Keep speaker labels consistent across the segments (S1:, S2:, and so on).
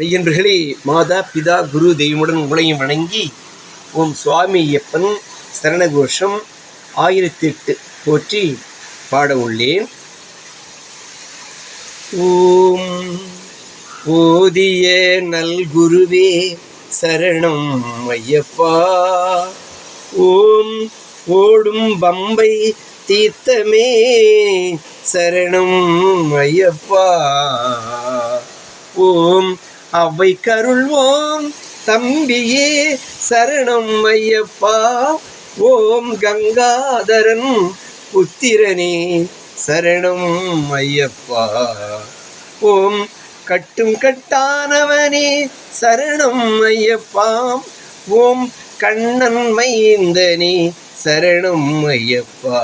S1: மெய்யன்பர்களே மாதா பிதா குரு தெய்வமுடன் உங்களையும் வணங்கி ஓம் சுவாமி ஐயப்பன் சரணகோஷம் ஆயிரத்தி எட்டு போற்றி பாட உள்ளேன். ஓம் ஓதிய நல்குருவே சரணம் ஐயப்பா. ஓம் ஓடும் பம்பை தீர்த்தமே சரணம் ஐயப்பா. ஓம் அவை கருள்வோம் தம்பியே சரணம் ஐயப்பா. ஓம் கங்காதரன் புத்திரனே சரணம் ஐயப்பா. ஓம் கட்டும் கட்டானவனே சரணம் ஐயப்பா. ஓம் கண்ணன் மைந்தனே சரணம் ஐயப்பா.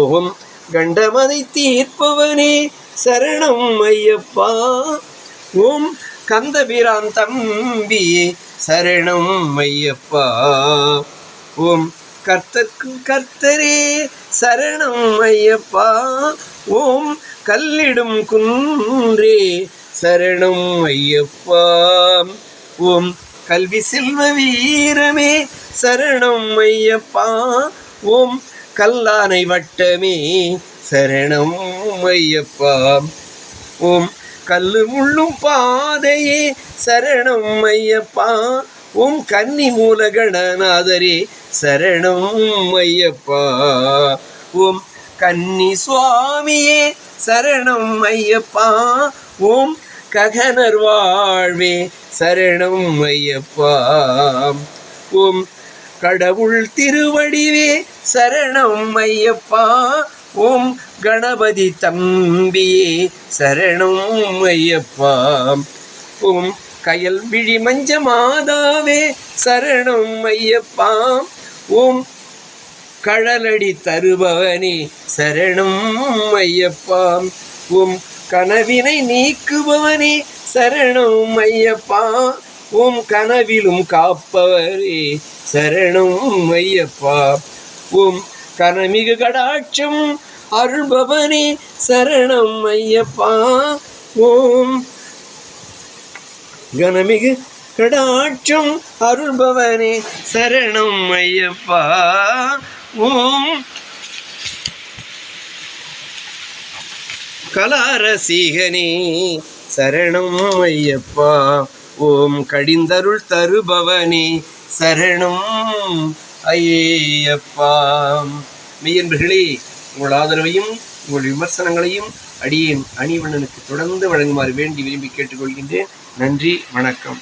S1: ஓம் கண்டமதை தீர்ப்பவனே சரணம் ஐயப்பா. ஓம் கந்தபிரான் தம்பியே சரணம் ஐயப்பா. ஓம் கர்த்தர்க்கும் கர்த்தரே சரணம் ஐயப்பா. ஓம் கல்லிடும் குன்றே சரணம் ஐயப்பா. ஓம் கல்வி செல்வ வீரமே சரணம் ஐயப்பா. ஓம் கல்லானை வட்டமே சரணம் ஐயப்பா. ஓம் கல்லு முள்ளும் பாதையே சரணம் ஐயப்பா. உம் கன்னி மூலகணநாதரே சரணம் ஐயப்பா. உம் கன்னி சுவாமியே சரணம் ஐயப்பா. ஓம் ககனர் வாழ்வே சரணம் ஐயப்பா. ஓம் கடவுள் திருவடிவே சரணம் ஐயப்பா. ஓம் கணபதி தம்பியே சரணம் ஐயப்பா. ஓம் கயல் விழி மஞ்ச மாதாவே சரணம் ஐயப்பா. ஓம் கழலடி தருபவனே சரணம் ஐயப்பா. ஓம் கனவினை நீக்குபவனே சரணம் ஐயப்பா. ஓம் கனவிலும் காப்பவரே சரணம் ஐயப்பா. ஓம் கனமிகு கடாட்சம் அருள்பவனே சரணம் ஐயப்பா. ஓம். கனமிகு கடாட்சம் அருள்பவனே சரணம் ஐயப்பா. ஓம். கலாரசீகனே சரணம் ஐயப்பா. ஓம். கடிந்தருள் தருபவனே சரணம். ஐயப்பா. மெய்யன்பர்களே உங்கள் ஆதரவையும் உங்கள் விமர்சனங்களையும் அடியேன் அணிவண்ணனுக்கு தொடர்ந்து வழங்குமாறு வேண்டி விரும்பி கேட்டுக்கொள்கின்றேன். நன்றி வணக்கம்.